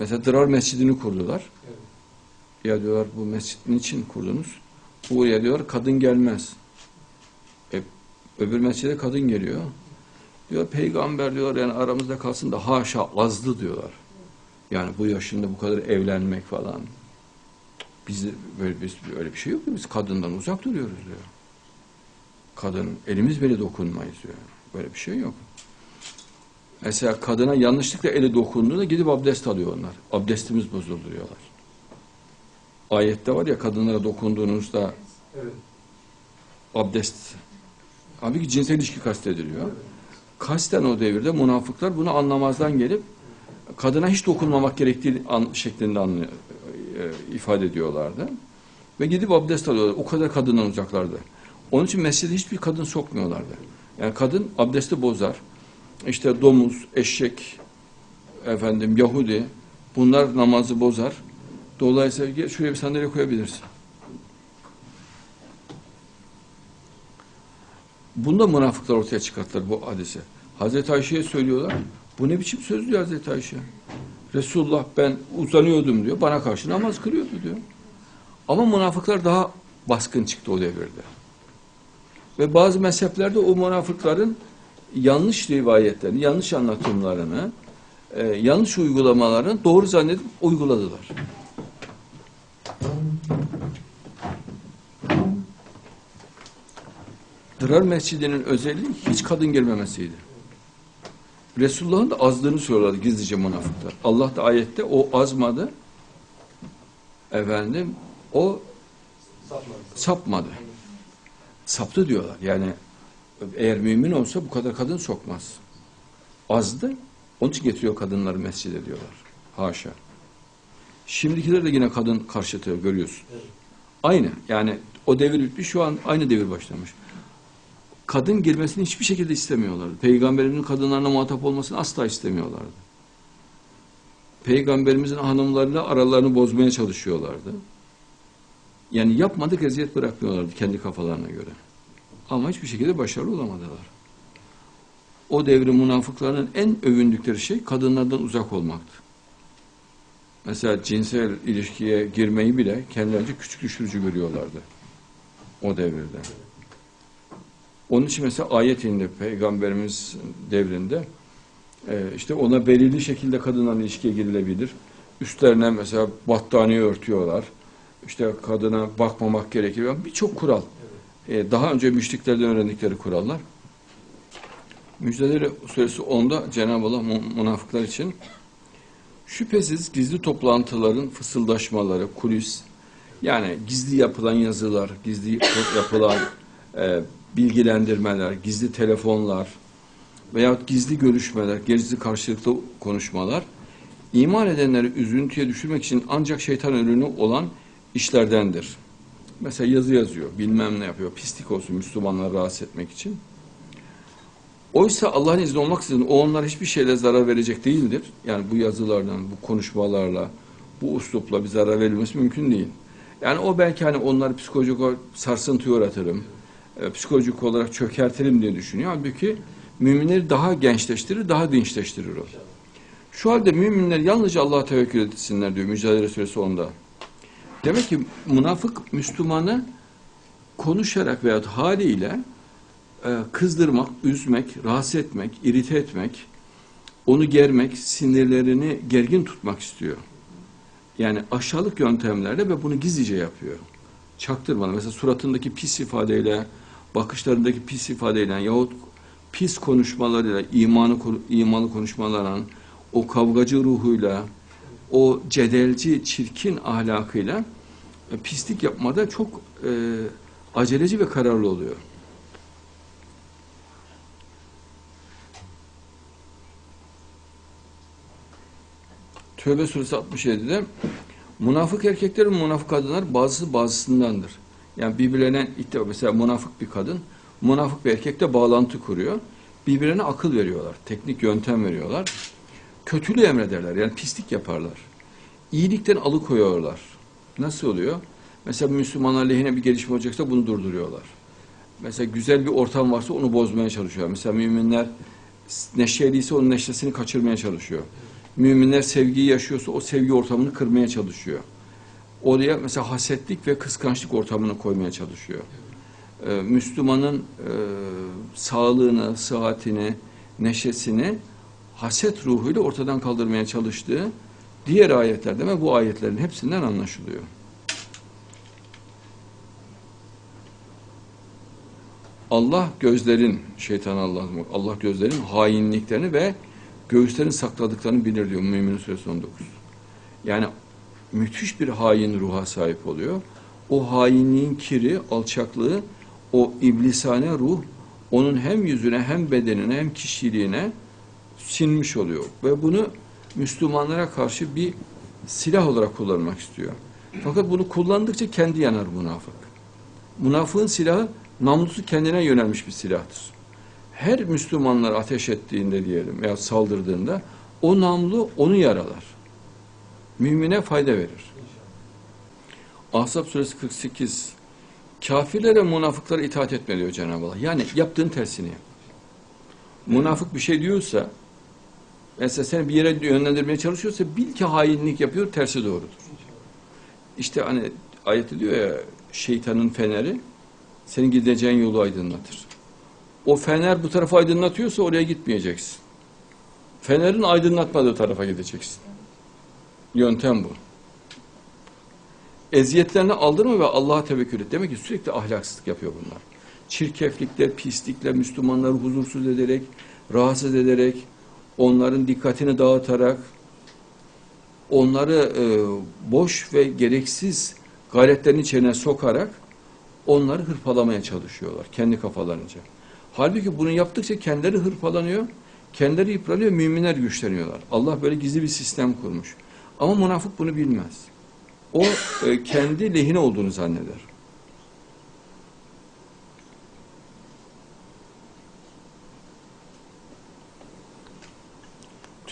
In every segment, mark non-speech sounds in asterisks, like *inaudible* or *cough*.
Mesela Dırar Mescidini kurdular. Evet. Ya diyorlar bu mescid niçin kurdunuz? Buraya diyor kadın gelmez. E, öbür mescide kadın geliyor. Diyor peygamber diyor yani aramızda kalsın da haşa azdı diyorlar. Yani bu yaşında bu kadar evlenmek falan. Biz böyle biz öyle bir şey yok ki biz kadından uzak duruyoruz diyor. Kadın elimiz bile dokunmayız diyor. Böyle bir şey yok. Mesela kadına yanlışlıkla eli dokunduğunda gidip abdest alıyor onlar. Abdestimiz bozuldu diyorlar. Ayette var ya kadınlara dokunduğunuzda Evet. abdest. Halbuki cinsel ilişki kastediliyor. Kasten o devirde münafıklar bunu anlamazdan gelip kadına hiç dokunmamak gerektiği an, şeklinde anlıyor, e, ifade ediyorlardı. Ve gidip abdest alıyorlar. O kadar kadından uzaklardı. Onun için mescide hiçbir kadın sokmuyorlardı. Yani kadın abdesti bozar. İşte domuz, eşek, efendim Yahudi bunlar namazı bozar. Dolayısıyla şuraya bir sandalye koyabilirsin. Bunda münafıklar ortaya çıkarttılar bu hadisi. Hazreti Ayşe'ye söylüyorlar. Bu ne biçim söz diyor Hazreti Ayşe. Resulullah ben uzanıyordum diyor. Bana karşı namaz kılıyordu diyor. Ama münafıklar daha baskın çıktı o devirde. Ve bazı mezheplerde o münafıkların yanlış rivayetlerini, yanlış anlatımlarını, e, yanlış uygulamalarını doğru zannedip uyguladılar. Dırar Mescidi'nin özelliği hiç kadın girmemesiydi. Resulullah'ın da azdığını söylüyorlardı gizlice münafıklar. Allah da ayette o azmadı. Efendim o Sapmadı. sapmadı. Saptı diyorlar. Yani eğer mümin olsa bu kadar kadın sokmaz. Azdı. Onun için getiriyor kadınları mescide diyorlar. Haşa. Şimdikiler de yine kadın karşıtıyor görüyorsun. Evet. Aynı. Yani o devir bitmiş şu an aynı devir başlamış. Kadın girmesini hiçbir şekilde istemiyorlardı. Peygamberimizin kadınlarına muhatap olmasını asla istemiyorlardı. Peygamberimizin hanımlarıyla aralarını bozmaya çalışıyorlardı. Yani yapmadık eziyet bırakmıyorlardı kendi kafalarına göre. Ama hiçbir şekilde başarılı olamadılar. O devrin münafıklarının en övündükleri şey kadınlardan uzak olmaktı. Mesela cinsel ilişkiye girmeyi bile kendilerince küçük düşürücü görüyorlardı. O devirde. Onun için mesela ayet indi Peygamberimiz devrinde e, işte ona belirli şekilde kadınla ilişkiye girilebilir. Üstlerine mesela battaniye örtüyorlar. İşte kadına bakmamak gerekir. Yani Birçok kural. E, daha önce müşriklerden öğrendikleri kurallar. Müjdeleri suresi 10'da Cenab-ı Allah münafıklar için şüphesiz gizli toplantıların fısıldaşmaları, kulis, yani gizli yapılan yazılar, gizli *laughs* yapılan e, bilgilendirmeler, gizli telefonlar veyahut gizli görüşmeler, gizli karşılıklı konuşmalar iman edenleri üzüntüye düşürmek için ancak şeytan ürünü olan işlerdendir. Mesela yazı yazıyor, bilmem ne yapıyor, pislik olsun Müslümanları rahatsız etmek için. Oysa Allah'ın izni olmaksızın o onlara hiçbir şeyle zarar verecek değildir. Yani bu yazılardan, bu konuşmalarla, bu uslupla bir zarar verilmesi mümkün değil. Yani o belki hani onları psikolojik olarak sarsıntı uğratırım, e, psikolojik olarak çökertirim diye düşünüyor. Halbuki müminleri daha gençleştirir, daha dinçleştirir o. Şu halde müminler yalnızca Allah'a tevekkül etsinler diyor Mücadele Suresi 10'da. Demek ki münafık Müslümanı konuşarak veyahut haliyle e, kızdırmak, üzmek, rahatsız etmek, irite etmek, onu germek, sinirlerini gergin tutmak istiyor. Yani aşağılık yöntemlerle ve bunu gizlice yapıyor. Çaktırmadan. Mesela suratındaki pis ifadeyle, bakışlarındaki pis ifadeyle yahut pis konuşmalarıyla, imanı, imanlı konuşmalarla, o kavgacı ruhuyla, o cedelci, çirkin ahlakıyla e, pislik yapmada çok e, aceleci ve kararlı oluyor. Tövbe suresi 67'de münafık erkeklerin münafık kadınlar bazısı bazısındandır. Yani birbirlerine ittifak. Mesela münafık bir kadın, münafık bir erkekle bağlantı kuruyor. Birbirlerine akıl veriyorlar, teknik yöntem veriyorlar. Kötülüğü emrederler, yani pislik yaparlar. İyilikten alıkoyuyorlar. Nasıl oluyor? Mesela Müslümanlar lehine bir gelişme olacaksa bunu durduruyorlar. Mesela güzel bir ortam varsa onu bozmaya çalışıyor. Mesela müminler neşeliyse onun neşesini kaçırmaya çalışıyor. Müminler sevgiyi yaşıyorsa o sevgi ortamını kırmaya çalışıyor. Oraya mesela hasetlik ve kıskançlık ortamını koymaya çalışıyor. Ee, Müslümanın e, sağlığını, sıhhatini, neşesini haset ruhuyla ortadan kaldırmaya çalıştığı diğer ayetlerde ve bu ayetlerin hepsinden anlaşılıyor. Allah gözlerin, şeytan Allah, Allah gözlerin hainliklerini ve göğüslerin sakladıklarını bilir diyor Mümin Suresi 19. Yani müthiş bir hain ruha sahip oluyor. O hainliğin kiri, alçaklığı, o iblisane ruh onun hem yüzüne hem bedenine hem kişiliğine sinmiş oluyor. Ve bunu Müslümanlara karşı bir silah olarak kullanmak istiyor. Fakat bunu kullandıkça kendi yanar münafık. Münafığın silahı namlusu kendine yönelmiş bir silahtır. Her Müslümanlar ateş ettiğinde diyelim veya saldırdığında o namlu onu yaralar. Mümine fayda verir. Ahzab suresi 48 Kafirlere münafıklara itaat etme diyor Cenab-ı Allah. Yani yaptığın tersini yap. Münafık bir şey diyorsa mesela seni bir yere yönlendirmeye çalışıyorsa bil ki hainlik yapıyor, tersi doğrudur. İşte hani ayette diyor ya şeytanın feneri senin gideceğin yolu aydınlatır. O fener bu tarafa aydınlatıyorsa oraya gitmeyeceksin. Fenerin aydınlatmadığı tarafa gideceksin. Yöntem bu. Eziyetlerini aldırma ve Allah'a tevekkül et. Demek ki sürekli ahlaksızlık yapıyor bunlar. Çirkeflikle, pislikle, Müslümanları huzursuz ederek, rahatsız ederek, onların dikkatini dağıtarak, onları e, boş ve gereksiz gayretlerin içine sokarak onları hırpalamaya çalışıyorlar kendi kafalarınca. Halbuki bunu yaptıkça kendileri hırpalanıyor, kendileri yıpranıyor, müminler güçleniyorlar. Allah böyle gizli bir sistem kurmuş. Ama münafık bunu bilmez. O e, kendi lehine olduğunu zanneder.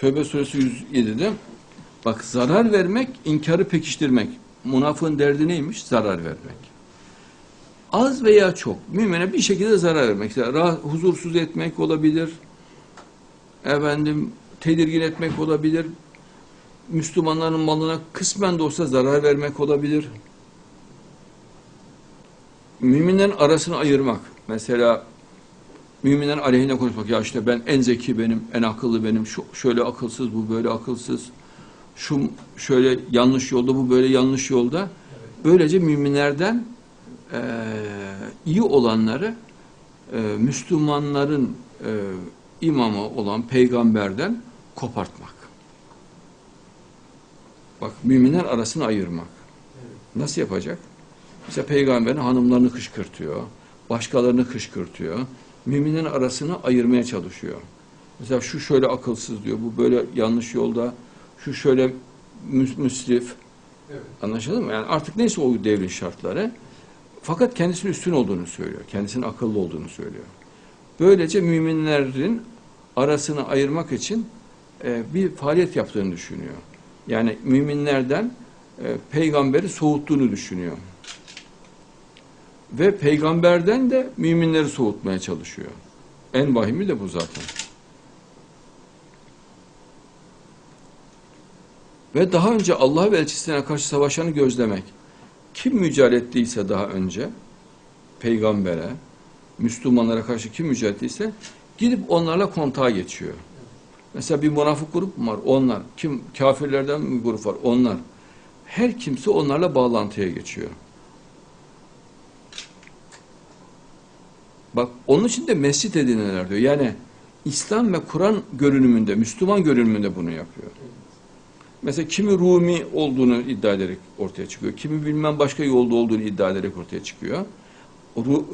Tövbe suresi 107'de bak zarar vermek, inkarı pekiştirmek. Münafığın derdi neymiş? Zarar vermek. Az veya çok mümine bir şekilde zarar vermek. Huzursuz etmek olabilir. Efendim tedirgin etmek olabilir. Müslümanların malına kısmen de olsa zarar vermek olabilir. Müminlerin arasını ayırmak. Mesela müminlerin aleyhine konuşmak. Ya işte ben en zeki benim, en akıllı benim. Şu şöyle akılsız, bu böyle akılsız. Şu şöyle yanlış yolda, bu böyle yanlış yolda. Böylece müminlerden e, iyi olanları e, Müslümanların e, imamı olan peygamberden kopartmak. Bak müminler arasını ayırmak. Nasıl yapacak? Mesela peygamberin hanımlarını kışkırtıyor, başkalarını kışkırtıyor. Müminlerin arasını ayırmaya çalışıyor. Mesela şu şöyle akılsız diyor, bu böyle yanlış yolda, şu şöyle müsrif. Evet. Anlaşıldı mı? Yani artık neyse o devrin şartları. Fakat kendisinin üstün olduğunu söylüyor. Kendisinin akıllı olduğunu söylüyor. Böylece müminlerin arasını ayırmak için e, bir faaliyet yaptığını düşünüyor. Yani müminlerden e, peygamberi soğuttuğunu düşünüyor. Ve peygamberden de müminleri soğutmaya çalışıyor. En vahimi de bu zaten. Ve daha önce Allah ve elçisine karşı savaşanı gözlemek. Kim mücadele ettiyse daha önce peygambere, Müslümanlara karşı kim mücadele ettiyse gidip onlarla kontağa geçiyor. Mesela bir münafık grup mu var? Onlar. Kim? Kafirlerden bir grup var? Onlar. Her kimse onlarla bağlantıya geçiyor. Bak onun için de mescit edinirler diyor. Yani İslam ve Kur'an görünümünde, Müslüman görünümünde bunu yapıyor. Mesela kimi Rumi olduğunu iddia ederek ortaya çıkıyor. Kimi bilmem başka yolda olduğunu iddia ederek ortaya çıkıyor.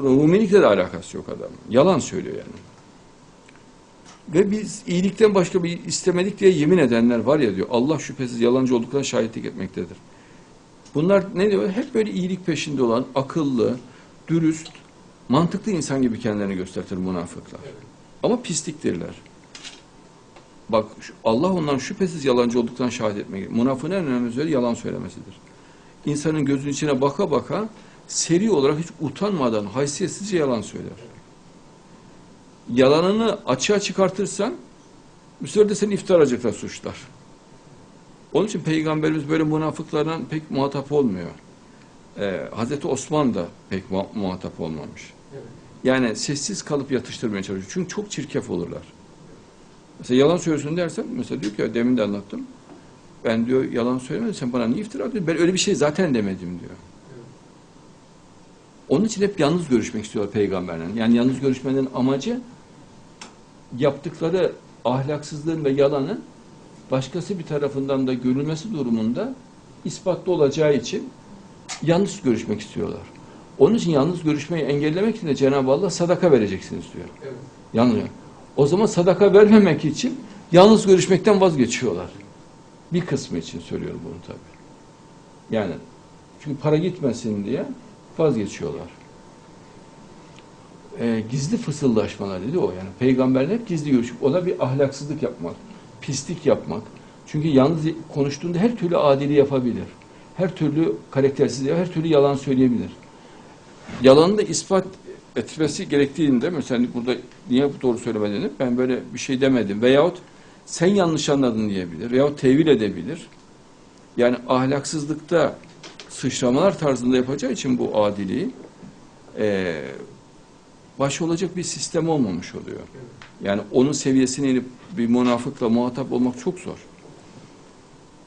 Rumilikle de alakası yok adam. Yalan söylüyor yani. Ve biz iyilikten başka bir istemedik diye yemin edenler var ya diyor. Allah şüphesiz yalancı olduklarına şahitlik etmektedir. Bunlar ne diyor? Hep böyle iyilik peşinde olan, akıllı, dürüst, mantıklı insan gibi kendilerini gösterir münafıklar. Ama pisliktirler. Bak Allah ondan şüphesiz yalancı olduktan şahit etmek. Münafığın en önemli özelliği yalan söylemesidir. İnsanın gözünün içine baka baka seri olarak hiç utanmadan haysiyetsizce yalan söyler. Yalanını açığa çıkartırsan bu sefer de seni iftiracılıkla suçlar. Onun için Peygamberimiz böyle münafıklarla pek muhatap olmuyor. Ee, Hazreti Osman da pek mu- muhatap olmamış. Yani sessiz kalıp yatıştırmaya çalışıyor. Çünkü çok çirkef olurlar. Mesela yalan söylüyorsun dersen, mesela diyor ki demin de anlattım. Ben diyor yalan söylemedim, sen bana niye iftira atıyorsun? Ben öyle bir şey zaten demedim diyor. Onun için hep yalnız görüşmek istiyorlar peygamberle. Yani yalnız görüşmenin amacı yaptıkları ahlaksızlığın ve yalanın başkası bir tarafından da görülmesi durumunda ispatlı olacağı için yalnız görüşmek istiyorlar. Onun için yalnız görüşmeyi engellemek için de Cenab-ı Allah sadaka vereceksiniz diyor. Evet. Yalnız. O zaman sadaka vermemek için yalnız görüşmekten vazgeçiyorlar. Bir kısmı için söylüyorum bunu tabii. Yani çünkü para gitmesin diye vazgeçiyorlar. Ee, gizli fısıldaşmalar dedi o yani. Peygamberler hep gizli görüşüp ona bir ahlaksızlık yapmak, pislik yapmak. Çünkü yalnız konuştuğunda her türlü adili yapabilir. Her türlü karaktersiz, her türlü yalan söyleyebilir. Yalanı da ispat etmesi gerektiğinde mesela burada niye doğru söylemediğini ben böyle bir şey demedim veyahut sen yanlış anladın diyebilir veyahut tevil edebilir. Yani ahlaksızlıkta sıçramalar tarzında yapacağı için bu adiliği eee baş olacak bir sistem olmamış oluyor. Yani onun seviyesine inip bir münafıkla muhatap olmak çok zor.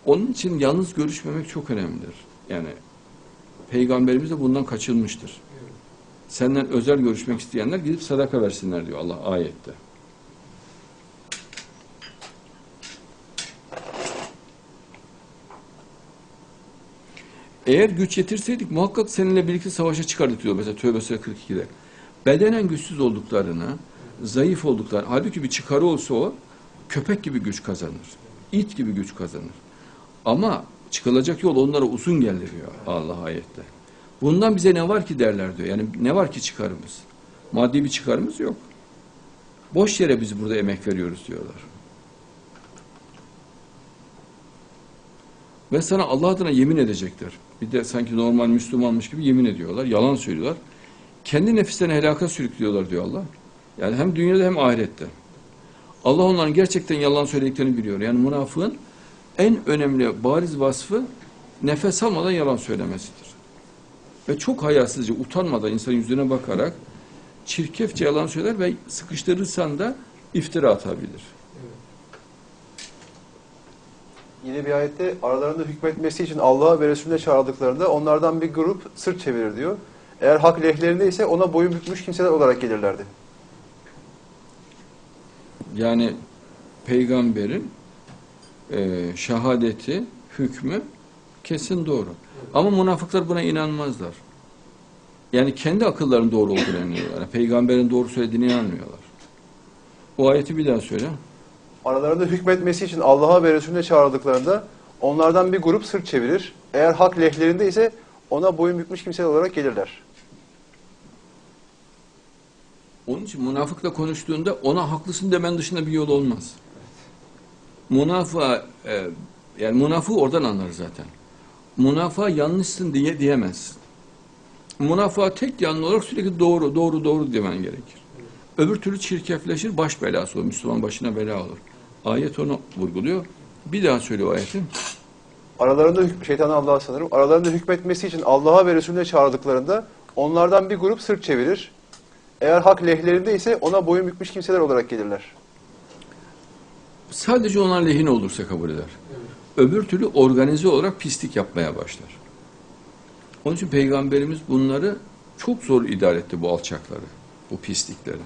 Onun için yalnız görüşmemek çok önemlidir. Yani Peygamberimiz de bundan kaçınmıştır. Senden özel görüşmek isteyenler gidip sadaka versinler diyor Allah ayette. Eğer güç yetirseydik muhakkak seninle birlikte savaşa çıkardık diyor mesela Tövbe Suresi 42'de. Bedenen güçsüz olduklarını, zayıf olduklarını, halbuki bir çıkarı olsa o köpek gibi güç kazanır. it gibi güç kazanır. Ama çıkılacak yol onlara uzun gelir diyor Allah ayette. Bundan bize ne var ki derler diyor. Yani ne var ki çıkarımız? Maddi bir çıkarımız yok. Boş yere biz burada emek veriyoruz diyorlar. Ve sana Allah adına yemin edecekler. Bir de sanki normal Müslümanmış gibi yemin ediyorlar. Yalan söylüyorlar. Kendi nefislerini helaka sürüklüyorlar diyor Allah. Yani hem dünyada hem ahirette. Allah onların gerçekten yalan söylediklerini biliyor. Yani münafığın en önemli bariz vasfı nefes almadan yalan söylemesidir. Ve çok hayasızca, utanmadan insanın yüzüne bakarak çirkefçe yalan söyler ve sıkıştırırsan da iftira atabilir. Yine bir ayette aralarında hükmetmesi için Allah'a ve Resulüne çağırdıklarında onlardan bir grup sırt çevirir diyor. Eğer hak lehlerinde ise ona boyun bükmüş kimseler olarak gelirlerdi. Yani peygamberin e, şehadeti, hükmü kesin doğru. Ama münafıklar buna inanmazlar. Yani kendi akıllarının doğru olduğunu inanıyorlar. Yani peygamberin doğru söylediğine inanmıyorlar. O ayeti bir daha söyle. Aralarında hükmetmesi için Allah'a ve Resulüne çağırdıklarında onlardan bir grup sırt çevirir. Eğer hak lehlerinde ise ona boyun bükmüş kimseler olarak gelirler. Onun için münafıkla konuştuğunda ona haklısın demen dışında bir yol olmaz. Münafığa, e, yani münafığı oradan anlar zaten. Münafığa yanlışsın diye diyemezsin. Münafığa tek yanlı olarak sürekli doğru, doğru, doğru demen gerekir. Öbür türlü çirkefleşir, baş belası olur. Müslüman başına bela olur. Ayet onu vurguluyor. Bir daha söyle o ayeti. Aralarında şeytanı Allah'a sanırım. Aralarında hükmetmesi için Allah'a ve Resulüne çağırdıklarında onlardan bir grup sırt çevirir. Eğer hak lehlerinde ise ona boyun bükmüş kimseler olarak gelirler. Sadece onlar lehine olursa kabul eder. Öbür türlü organize olarak pislik yapmaya başlar. Onun için Peygamberimiz bunları çok zor idare etti bu alçakları, bu pislikleri.